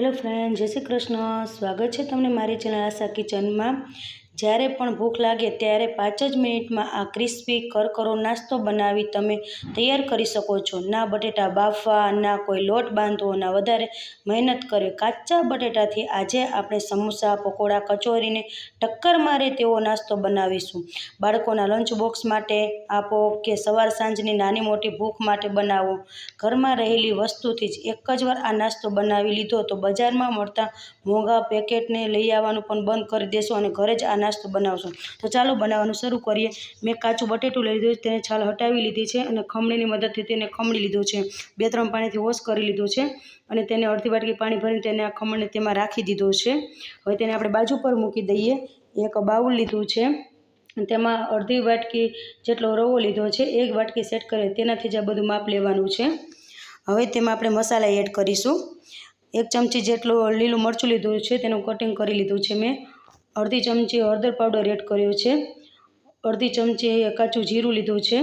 Hello friend જય શ્રી કૃષ્ણ. સ્વાગત છે તમને મારી ચેનલ આશા કિચનમાં જ્યારે પણ ભૂખ લાગે ત્યારે પાંચ જ મિનિટમાં આ ક્રિસ્પી કરકરો નાસ્તો બનાવી તમે તૈયાર કરી શકો છો. ના બટેટા બાફવા, ના કોઈ લોટ બાંધવો, ના વધારે મહેનત કરે. કાચા બટેટાથી આજે આપણે સમોસા, પકોડા, કચોરીને ટક્કર મારે તેવો નાસ્તો બનાવીશું. બાળકોના લંચ બોક્સ માટે આપો કે સવાર સાંજની નાની મોટી ભૂખ માટે બનાવો. ઘરમાં રહેલી વસ્તુથી જ એક જ વાર આ નાસ્તો બનાવી લીધો તો બજારમાં મળતા મોંઘા પેકેટને લઈ આવવાનું પણ બંધ કરી દેશો અને ઘરે જ આ નાસ્તો બનાવશો. તો ચાલો બનાવવાનું શરૂ કરીએ. મેં કાચું બટેટું લઈ લીધું છે, તેને છાલ હટાવી લીધી છે અને ખમણીની મદદથી તેને ખમણી લીધું છે. બે ત્રણ પાણીથી વોશ કરી લીધો છે અને તેને અડધી વાટકી પાણી ભરીને તેને આ ખમણને તેમાં રાખી દીધો છે. હવે તેને આપણે બાજુ પર મૂકી દઈએ. એક બાઉલ લીધું છે. તેમાં અડધી વાટકી જેટલો રવો લીધો છે, એક વાટકી સેટ કરે તેનાથી જ આ બધું માપ લેવાનું છે. હવે તેમાં આપણે મસાલા એડ કરીશું. એક ચમચી જેટલું લીલું મરચું લીધું છે, તેનું કટિંગ કરી લીધું છે મેં. અડધી ચમચી હળદર પાવડર એડ કર્યો છે. અડધી ચમચી કાચું જીરું લીધું છે.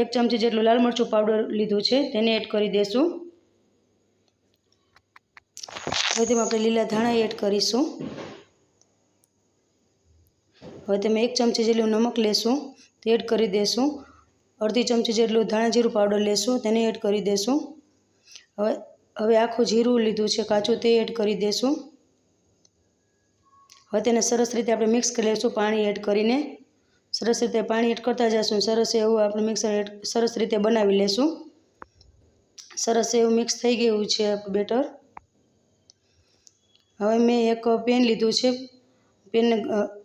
એક ચમચી જેટલું લાલ મરચું પાવડર લીધું છે. તેને એડ કરી દઈશું હવે તેમાં આપણે લીલા ધાણા એડ કરીશું. હવે તેમાં એક ચમચી જેટલું નમક લેશું. તે એડ કરી દઈશું અડધી ચમચી જેટલું ધાણા જીરું પાવડર લેશું. તેને એડ કરી દઈશું હવે હવે આખું જીરું લીધું છે. કાચું તે એડ કરી દઈશું હવે તેને સરસ રીતે આપણે મિક્સ કરી લઈશું, પાણી એડ કરીને. સરસ રીતે પાણી એડ કરતા જઈશું સરસ એવું આપણે મિક્સર એડ સરસ રીતે બનાવી લેશું. સરસ એવું મિક્સ થઈ ગયું છે બેટર. હવે મેં એક પેન લીધું છે. પેન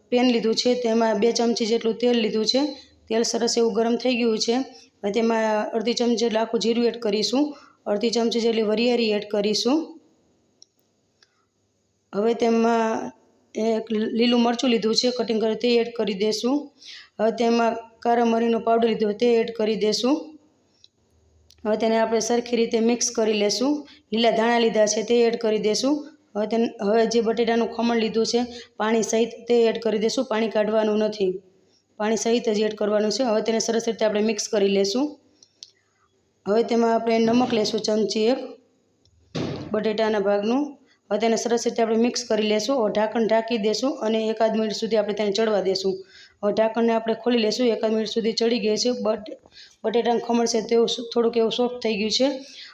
પેન લીધું છે. તેમાં બે ચમચી જેટલું તેલ લીધું છે. તેલ સરસ એવું ગરમ થઈ ગયું છે. હવે તેમાં અડધી ચમચી જેટલું આખું જીરું એડ કરીશું. અડધી ચમચી જેટલી વરિયાળી એડ કરીશું. હવે તેમાં એક લીલું મરચું લીધું છે કટિંગ કરી તે એડ કરી દઈશું હવે તેમાં કારા મરીનો પાવડર લીધો તે એડ કરી દઈશું હવે તેને આપણે સરખી રીતે મિક્સ કરી લેશું. લીલા ધાણા લીધા છે તે એડ કરી દઈશું હવે તેને, હવે જે બટેટાનું ખમણ લીધું છે, પાણી સહિત તે એડ કરી દઈશું પાણી કાઢવાનું નથી. પાણી સહિત જ એડ કરવાનું છે. હવે તેને સરસ રીતે આપણે મિક્સ કરી લેશું. હવે તેમાં આપણે નમક લેશું ચમચી એક, બટેટાના ભાગનું. હવે તેને સરસ રીતે આપણે મિક્સ કરી લેશું. ઢાંકણ ઢાંકી દેશું અને એકાદ મિનિટ સુધી આપણે તેને ચડવા દેશું. હવે ઢાંકણને આપણે ખોલી લેશું. એકાદ મિનિટ સુધી ચડી ગઈ છે. બટ બટેટાનું ખમણ છે તેવું થોડુંક એવું સોફ્ટ થઈ ગયું છે.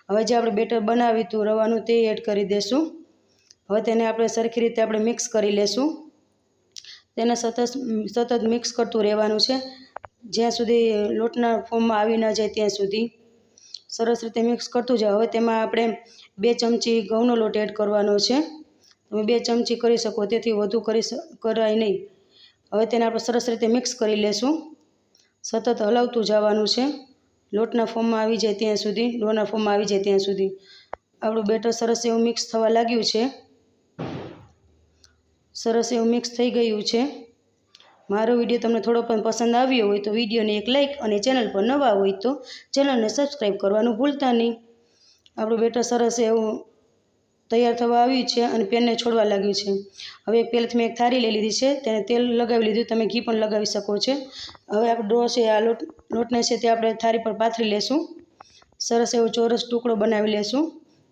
હવે જે આપણે બેટર બનાવ્યું હતું રવાનું તે એડ કરી દેશું. હવે તેને આપણે સરખી રીતે આપણે મિક્સ કરી લેશું. તેને સતત સતત મિક્સ કરતું રહેવાનું છે. જ્યાં સુધી લોટના ફોર્મમાં આવી ન જાય ત્યાં સુધી. સરસ રીતે મિક્સ કરતું જાઓ. હવે તેમાં આપણે બે ચમચી ઘઉંનો લોટ એડ કરવાનો છે. તમે બે ચમચી કરી શકો, તેથી વધુ કરી કરાય નહીં. હવે તેને આપણે સરસ રીતે મિક્સ કરી લેશું. સતત હલાવતું જવાનું છે. લોટના ફોર્મમાં આવી જાય ત્યાં સુધી ડોના ફોર્મમાં આવી જાય ત્યાં સુધી. આપણું બેટર સરસ એવું મિક્સ થવા લાગ્યું છે. સરસ એવું મિક્સ થઈ ગયું છે. મારો વીડિયો તમને થોડો પણ પસંદ આવ્યો હોય તો વિડીયોને એક લાઇક અને ચેનલ પર નવા હોય તો ચેનલને સબસ્ક્રાઈબ કરવાનું ભૂલતા નહીં. આપણું બેટર સરસ એવું તૈયાર થવા આવ્યું છે અને પેનને છોડવા લાગ્યું છે. હવે એક પહેલેથી મેં એક થાળી લઈ લીધી છે, તેને તેલ લગાવી લીધું, તમે ઘી પણ લગાવી શકો છો. હવે આપણે ડો છે, આ લોટ, લોટને છે તે આપણે થાળી પર પાથરી લેશું. સરસ એવો ચોરસ ટુકડો બનાવી લેશું.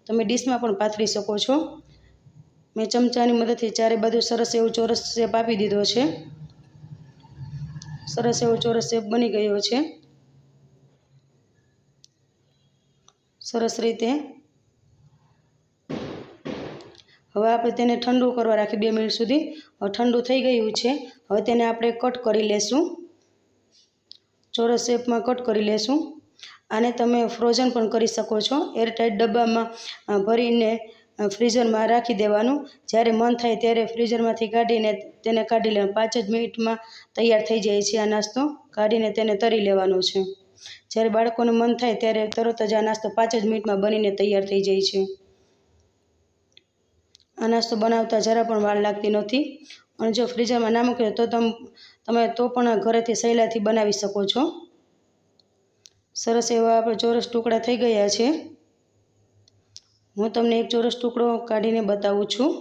તમે ડીશમાં પણ પાથરી શકો છો. મેં ચમચાની મદદથી ચારે બાજુ સરસ એવું ચોરસ શેપ આપી દીધો છે. સરસ એવો ચોરસ શેપ બની ગયો છે. સરસ રીતે. હવે આપણે તેને ઠંડુ કરવા રાખી બે મિનિટ સુધી. હવે ઠંડુ થઈ ગયું છે. હવે તેને આપણે કટ કરી લેશું. ચોરસ શેપમાં કટ કરી લેશું. આને તમે ફ્રોઝન પણ કરી શકો છો. એરટાઈટ ડબ્બામાં ભરીને ફ્રીઝરમાં રાખી દેવાનું. જ્યારે મન થાય ત્યારે ફ્રીઝરમાંથી કાઢીને તેને કાઢી લેવાનું. પાંચ જ મિનિટમાં તૈયાર થઈ જાય છે આ નાસ્તો. કાઢીને તેને તરી લેવાનો છે. જ્યારે બાળકોનું મન થાય ત્યારે તરત જ આ નાસ્તો પાંચ જ મિનિટમાં બનીને તૈયાર થઈ જાય છે. આ નાસ્તો બનાવતા જરા પણ વાર લાગતી નથી. અને જો ફ્રીઝરમાં ના મૂકે તો તમ તો પણ ઘરેથી સહેલાથી બનાવી શકો છો. સરસ એવા આપણે ચોરસ ટુકડા થઈ ગયા છે. હું તમને એક ચોરસ ટુકડો કાઢીને બતાવું છું.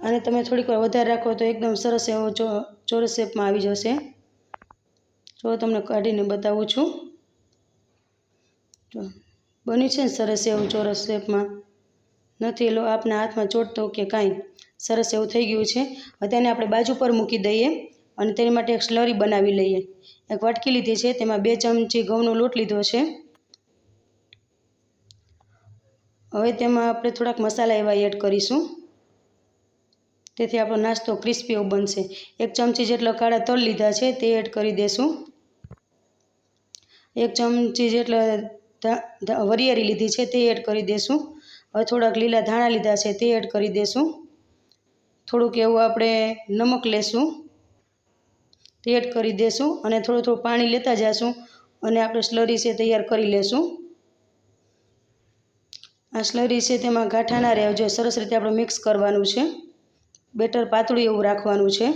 અને તમે થોડીક વાર વધારે રાખો તો એકદમ સરસ એવો ચોરસ શેપમાં આવી જશે. જો તમને કાઢીને બતાવું છું. બન્યું છે ને સરસ એવું ચોરસ શેપમાં. નથી, લો, આપના હાથમાં ચોટતો કે કાંઈ. સરસ એવું થઈ ગયું છે. હવે તેને આપણે બાજુ પર મૂકી દઈએ. અને તેની માટે એક સ્લરી બનાવી લઈએ. એક વાટકી લીધી છે, તેમાં બે ચમચી ઘઉંનો લોટ લીધો છે. હવે તેમાં આપણે થોડાક મસાલા એવા એડ કરીશું. તેથી આપણો નાસ્તો ક્રિસ્પી એવો બનશે. એક ચમચી જેટલા કાળા તલ લીધા છે, તે એડ કરી દઈશું એક ચમચી જેટલા વરિયાળી લીધી છે, તે એડ કરી દઈશું હવે થોડાક લીલા ધાણા લીધા છે, તે એડ કરી દઈશું થોડુંક એવું આપણે નમક લેશું. તે એડ કરી દેશું અને થોડું થોડું પાણી લેતા જઈશું અને આપણે સ્લરી છે તૈયાર કરી લેશું. આ સ્લરી છે તેમાં ગાંઠા ના રહેવા જો સરસ રીતે આપણે મિક્સ કરવાનું છે. બેટર પાતળું એવું રાખવાનું છે.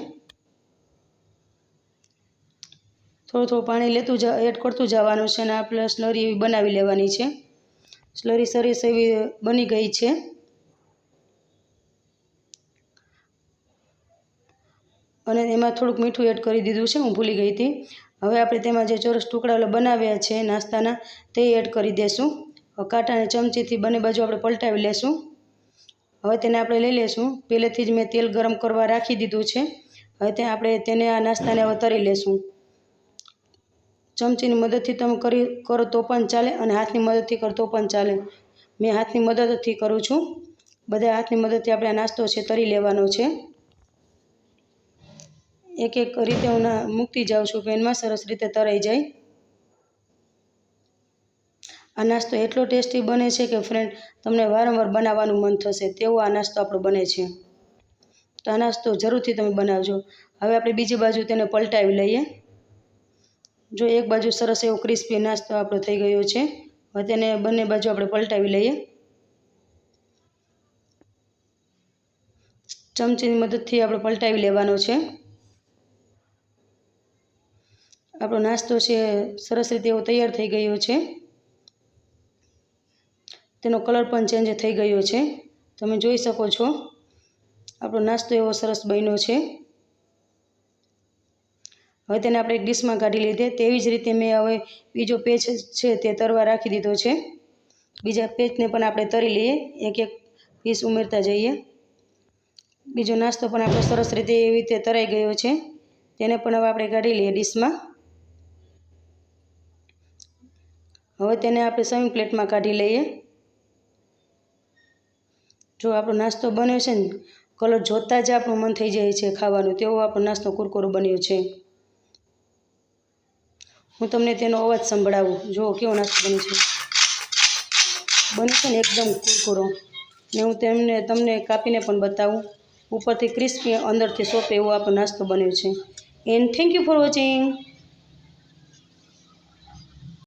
થોડું થોડું પાણી લેતું જ એડ કરતું જવાનું છે અને આપણે સ્લરી એવી બનાવી લેવાની છે. સ્લરી સરસ એવી બની ગઈ છે. અને એમાં થોડુંક મીઠું એડ કરી દીધું છે, હું ભૂલી ગઈ હતી. હવે આપણે તેમાં જે ચોરસ ટુકડા બનાવ્યા છે, નાસ્તાના, તે એડ કરી દઈશું કાંટાને ચમચીથી બંને બાજુ આપણે પલટાવી લેશું. હવે તેને આપણે લઈ લેશું. પહેલેથી જ મેં તેલ ગરમ કરવા રાખી દીધું છે. હવે ત્યાં આપણે તેને આ નાસ્તાને હવે તરી લેશું. ચમચીની મદદથી તમે કરી, કરો તો પણ ચાલે અને હાથની મદદથી કરો તો પણ ચાલે. મેં હાથની મદદથી કરું છું. બધા હાથની મદદથી આપણે આ નાસ્તો છે, તરી લેવાનો છે. એક એક રીતે હું મૂકતી જાઉં છું પેનમાં સરસ રીતે તરાઈ જાય. આ નાસ્તો એટલો ટેસ્ટી બને છે કે ફ્રેન્ડ તમને વારંવાર બનાવવાનું મન થશે, તેવો આ નાસ્તો આપણો બને છે. તો આ નાસ્તો જરૂરથી તમે બનાવજો. હવે આપણે બીજી બાજુ તેને પલટાવી લઈએ. જો એક બાજુ સરસ એવો ક્રિસ્પી નાસ્તો આપણો થઈ ગયો છે, હવે તેને બંને બાજુ આપણે પલટાવી લઈએ. ચમચીની મદદથી આપણે પલટાવી લેવાનો છે. આપણો નાસ્તો છે, સરસ રીતે એવો તૈયાર થઈ ગયો છે. તેનો કલર પણ ચેન્જ થઈ ગયો છે. તમે જોઈ શકો છો, આપણો નાસ્તો એવો સરસ બન્યો છે. હવે તેને આપણે એક ડીશમાં કાઢી લીધે, તેવી જ રીતે મેં હવે બીજો પેચ છે તે તરવા રાખી દીધો છે. બીજા પેચને પણ આપણે તરી લઈએ એક એક પીસ ઉમેરતા જઈએ. બીજો નાસ્તો પણ આપણો સરસ રીતે એવી રીતે તરાઈ ગયો છે. તેને પણ હવે આપણે કાઢી લઈએ ડીશમાં. હવે તેને આપણે સર્વિંગ પ્લેટમાં કાઢી લઈએ. જો આપણો નાસ્તો બન્યો છે ને, કલર જોતાં જ આપણું મન થઈ જાય છે ખાવાનું. તેવો આપણો નાસ્તો કુરકુરો બન્યો છે. હું તમને તેનો અવાજ સંભળાવું. જુઓ, કેવો નાસ્તો બન્યો છે. બન્યો છે ને એકદમ કુરકુરો. ને હું તેમને, તમને કાપીને પણ બતાવું. ઉપરથી ક્રિસ્પી અંદરથી સોપે એવો આપણો નાસ્તો બન્યો છે. And thank you for watching